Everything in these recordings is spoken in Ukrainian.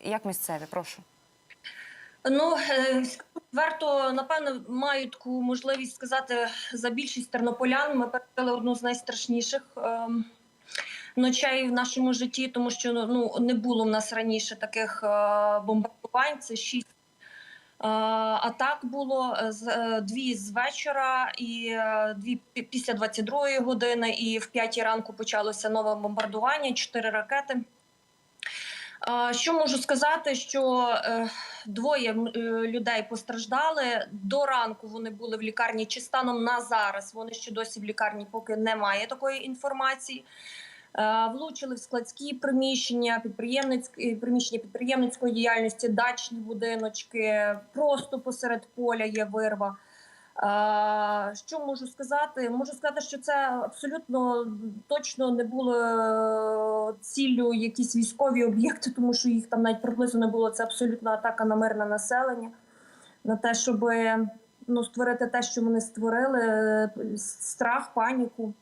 Як місцеві? Прошу. Ну е, варто напевно маю таку можливість сказати за більшість тернополян. Ми пережили одну з найстрашніших ем, ночей в нашому житті, тому що ну не було в нас раніше таких е, бомбардувань. Це шість. е, Атак було з дві з вечора і дві після 22-ї години, і в 5 ранку почалося нове бомбардування, чотири ракети. Що можу сказати, що е, двоє е, людей постраждали до ранку. Вони були в лікарні. Чи станом на зараз вони ще досі в лікарні, поки немає такої інформації. Е, Влучили в складські приміщення, підприємницькі приміщення підприємницької діяльності, дачні будиночки. Просто посеред поля є вирва. Е, Що можу сказати? Можу сказати, що це абсолютно точно не було е, ціллю якісь військові об'єкти, тому що їх там навіть приблизно не було. Це абсолютно атака на мирне населення, на те, щоб ну, створити те, що вони створили, е, страх, паніку.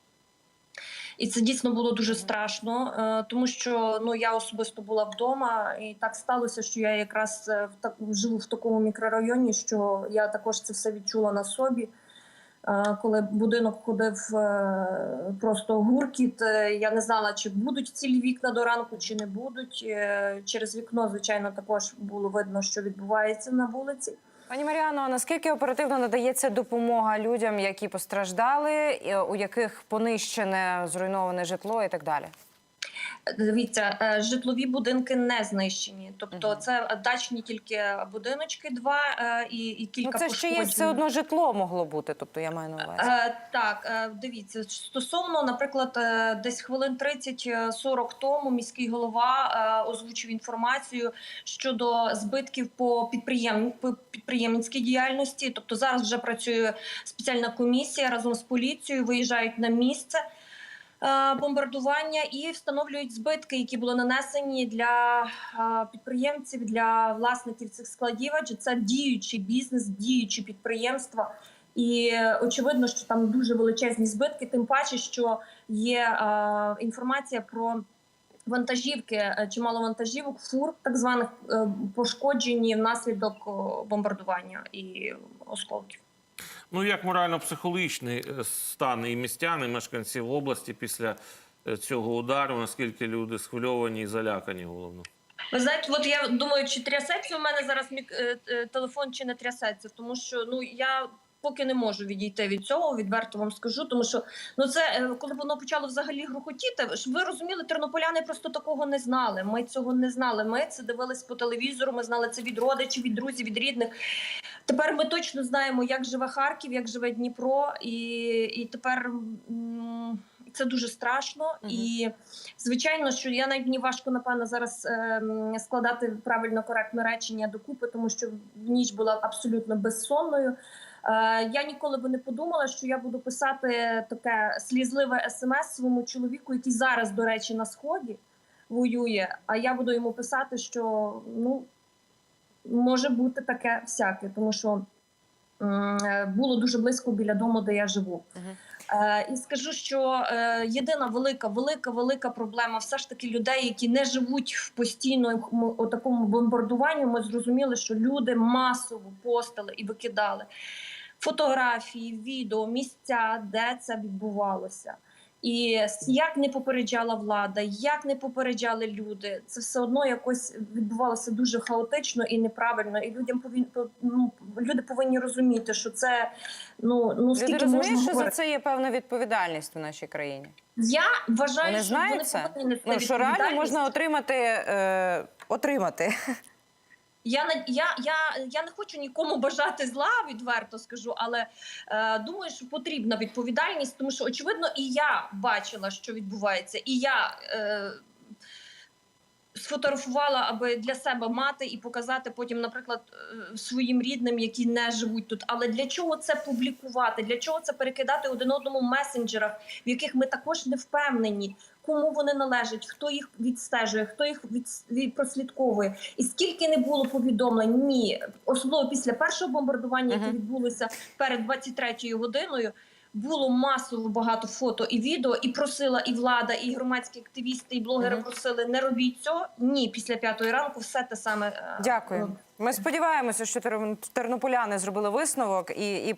І це дійсно було дуже страшно, е, тому що ну я особисто була вдома, і так сталося, що я якраз е, в так живу в такому мікрорайоні, що я також це все відчула на собі. Е, Коли будинок ходив просто гуркіт, я не знала, чи будуть цілі вікна до ранку, чи не будуть. Через вікно, звичайно, також було видно, що відбувається на вулиці. Пані Маріано, наскільки оперативно надається допомога людям, які постраждали, у яких понищене зруйноване житло і так далі? Дивіться, е, житлові будинки не знищені, тобто це дачні тільки будиночки, два е, і, і кілька Ну це ще є все одно житло могло бути. Тобто я маю на увазі. Е, так, е, дивіться, стосовно, наприклад, десь хвилин 30-40 тому міський голова озвучив інформацію щодо збитків по підприєм... по підприємницькій діяльності. Тобто зараз вже працює спеціальна комісія разом з поліцією, виїжджають на місце. Е, Бомбардування і встановлюють збитки, які були нанесені для е, підприємців, для власників цих складів. Адже це діючий бізнес, діючі підприємства. І очевидно, що там дуже величезні збитки, тим паче, що є е, інформація про вантажівки, е, чимало вантажівок, фур, так званих е, пошкоджені внаслідок бомбардування і осколків. Ну як морально-психологічний е, стан і містян, і мешканців області після е, цього удару, наскільки люди схвильовані і залякані головно? Ви знаєте, от я думаю, чи трясеться у мене зараз мік... е, телефон, чи не трясеться, тому що ну я. Поки не можу відійти від цього, відверто вам скажу, тому що ну це е, коли воно почало взагалі грухотіти. Щоб ви розуміли, тернополяни просто такого не знали. Ми цього не знали. Ми це дивились по телевізору. Ми знали це від родичів, від друзів, від рідних. Тепер ми точно знаємо, як живе Харків, як живе Дніпро, і, і тепер це дуже страшно. Мгм. І звичайно, що я навіть мені важко напевно зараз ем, складати правильно коректне речення докупи, тому що ніч була абсолютно безсонною. Е, я ніколи би не подумала, що я буду писати таке слізливе смс своєму чоловіку, який зараз, до речі, на сході воює. А я буду йому писати, що ну може бути таке всяке, тому що е, було дуже близько біля дому, де я живу. Е, і скажу, що е, єдина велика, велика, велика проблема все ж таки людей, які не живуть в постійному такому бомбардуванні. Ми зрозуміли, що люди масово постили і викидали фотографії, відео, місця, де це відбувалося. І як не попереджала влада, як не попереджали люди, це все одно якось відбувалося дуже хаотично і неправильно. І людям повинні ну, люди повинні розуміти, що це ну ну Люди розуміють, можна що за це є певна відповідальність у нашій країні. Я вважаю, Вони що вони повинні нести Ну що реально можна отримати е, отримати. Я я, я, я не хочу нікому бажати зла, відверто скажу, але е, думаю, що потрібна відповідальність, тому що очевидно, і я бачила, що відбувається, і я. Е, Сфотографувала, аби для себе мати і показати потім, наприклад, е, своїм рідним, які не живуть тут. Але для чого це публікувати? Для чого це перекидати один одному в месенджерах, в яких ми також не впевнені, кому вони належать, хто їх відстежує, хто їх від, прослідковує, і скільки не було повідомлень, ні, особливо після першого бомбардування, яке відбулося перед 23-ю годиною. було масово багато фото і відео, і просила і влада, і громадські активісти, і блогери Мгм. просили не робіть цього. Ні, після п'ятої ранку все те саме. е, Дякую. Ми сподіваємося, що тернополяни зробили висновок і, і